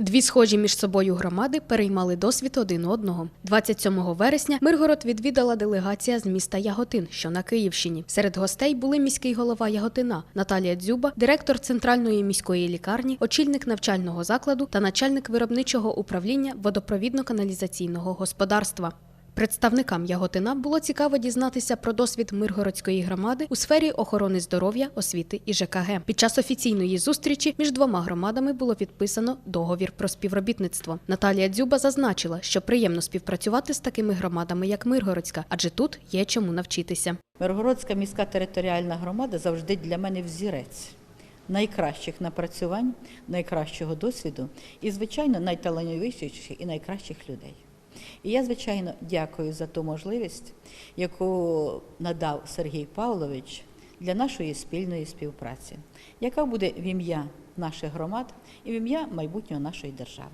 Дві схожі між собою громади переймали досвід один одного. 27 вересня Миргород відвідала делегація з міста Яготин, що на Київщині. Серед гостей були міський голова Яготина Наталія Дзюба, директор центральної міської лікарні, очільник навчального закладу та начальник виробничого управління водопровідно-каналізаційного господарства. Представникам Яготина було цікаво дізнатися про досвід Миргородської громади у сфері охорони здоров'я, освіти і ЖКГ. Під час офіційної зустрічі між двома громадами було підписано договір про співробітництво. Наталія Дзюба зазначила, що приємно співпрацювати з такими громадами, як Миргородська, адже тут є чому навчитися. Миргородська міська територіальна громада завжди для мене взірець найкращих напрацювань, найкращого досвіду і, звичайно, найталановитіших і найкращих людей. І я, звичайно, дякую за ту можливість, яку надав Сергій Павлович для нашої спільної співпраці, яка буде в ім'я наших громад і в ім'я майбутнього нашої держави.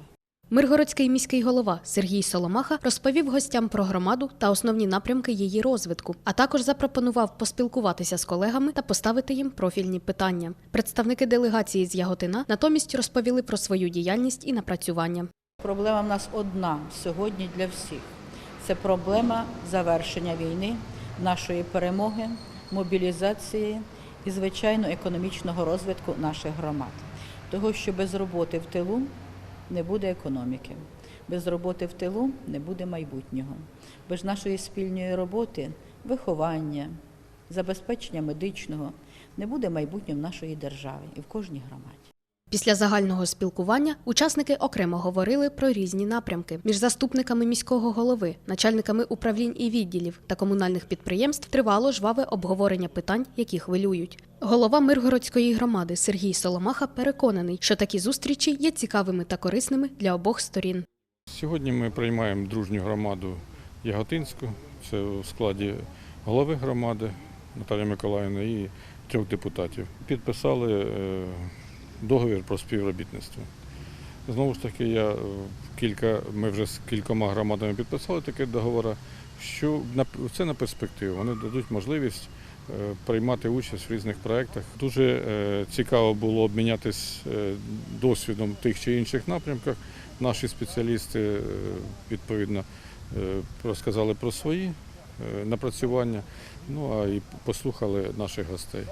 Миргородський міський голова Сергій Соломаха розповів гостям про громаду та основні напрямки її розвитку, а також запропонував поспілкуватися з колегами та поставити їм профільні питання. Представники делегації з Яготина натомість розповіли про свою діяльність і напрацювання. Проблема в нас одна сьогодні для всіх. Це проблема завершення війни, нашої перемоги, мобілізації і, звичайно, економічного розвитку наших громад. Того, що без роботи в тилу не буде економіки, без роботи в тилу не буде майбутнього. Без нашої спільної роботи, виховання, забезпечення медичного не буде майбутнього в нашої держави і в кожній громаді. Після загального спілкування учасники окремо говорили про різні напрямки між заступниками міського голови, начальниками управлінь і відділів та комунальних підприємств тривало жваве обговорення питань, які хвилюють. Голова Миргородської громади Сергій Соломаха переконаний, що такі зустрічі є цікавими та корисними для обох сторін. Сьогодні ми приймаємо дружню громаду Яготинську. Це у складі голови громади Наталії Миколаївни і трьох депутатів. Підписали е, договір про співробітництво. Знову ж таки, я е, кілька, ми вже з кількома громадами підписали таке договори, що це на перспективу. Вони дадуть можливість е, приймати участь в різних проєктах. Дуже е, цікаво було обмінятися досвідом тих чи інших напрямках. Наші спеціалісти відповідно розказали про свої напрацювання, ну а і послухали наших гостей.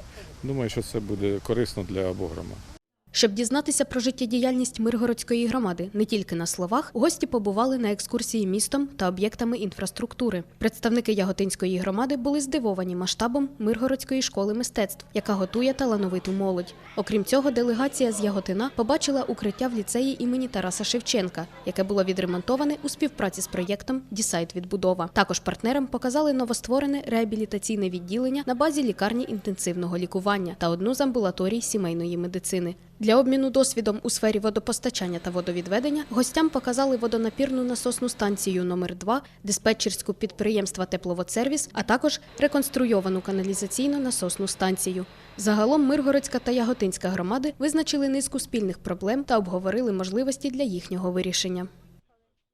Думаю, що це буде корисно для обох громад. Щоб дізнатися про життєдіяльність Миргородської громади не тільки на словах, гості побували на екскурсії містом та об'єктами інфраструктури. Представники Яготинської громади були здивовані масштабом Миргородської школи мистецтв, яка готує талановиту молодь. Окрім цього, делегація з Яготина побачила укриття в ліцеї імені Тараса Шевченка, яке було відремонтоване у співпраці з проєктом Дісайт відбудова. Також партнерам показали новостворене реабілітаційне відділення на базі лікарні інтенсивного лікування та одну з амбулаторій сімейної медицини. Для обміну досвідом у сфері водопостачання та водовідведення гостям показали водонапірну насосну станцію номер 2 диспетчерську підприємства Тепловодсервіс, а також реконструйовану каналізаційну насосну станцію. Загалом Миргородська та Яготинська громади визначили низку спільних проблем та обговорили можливості для їхнього вирішення.